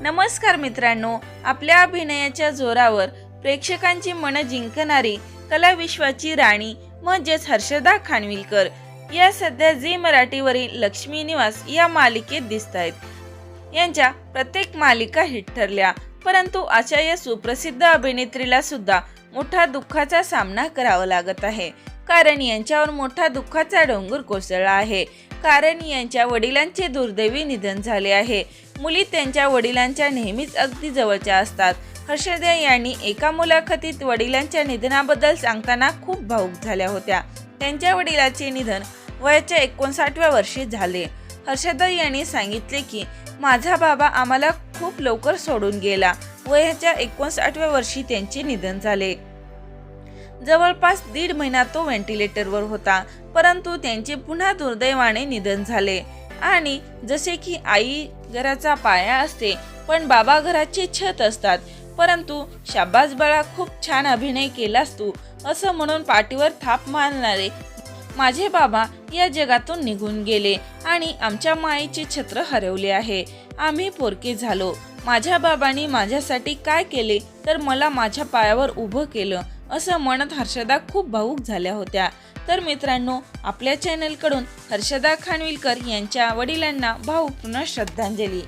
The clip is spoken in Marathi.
नमस्कार मित्रांनो आपल्या अभिनयाच्या जोरावर प्रेक्षकांची मनं जिंकणारी कलाविश्वाची राणी म्हणजेच हर्षदा खानविलकर. या सध्या झी मराठीवरील लक्ष्मी निवास या मालिकेत दिसत आहेत यांच्या प्रत्येक मालिका हिट ठरल्या परंतु अशा या सुप्रसिद्ध अभिनेत्रीला सुद्धा मोठा दुःखाचा सामना करावा लागत आहे. कारण यांच्यावर मोठा दुःखाचा डोंगर कोसळला आहे. कारण यांच्या वडिलांचे दुर्दैवी निधन झाले आहे. मुली त्यांच्या वडिलांच्या नेहमीच अगदी जवळच्या असतात. हर्षदया यांनी एका मुलाखतीत वडिलांच्या निधनाबद्दल सांगताना खूप भावूक झाल्या होत्या. त्यांच्या वडिलाचे निधन वयाच्या एकोणसाठव्या वर्षी झाले. हर्षदा यांनी सांगितले की माझा बाबा आम्हाला खूप लवकर सोडून गेला. वयाच्या एकोणसाठव्या वर्षी त्यांचे निधन झाले. जवळपास दीड महिना तो व्हेंटिलेटरवर होता परंतु त्यांचे पुन्हा दुर्दैवाने निधन झाले. आणि जसे की आई घराचा पाया असते पण बाबा घराचे छत असतात परंतु शाबाज बाळा खूप छान अभिनय केलास तू असं म्हणून पाठीवर थाप मारणारे माझे बाबा या जगातून निघून गेले आणि आमच्या मायेचे छत्र हरवले आहे. आम्ही पोरके झालो. माझ्या बाबांनी माझ्यासाठी काय केले तर मला माझ्या पायावर उभं केलं. असं म्हणत हर्षदा खूप भावूक झाल्या होत्या. तर मित्रांनो आपल्या चॅनलकडून हर्षदा खानविलकर यांच्या वडिलांना भावपूर्ण श्रद्धांजली.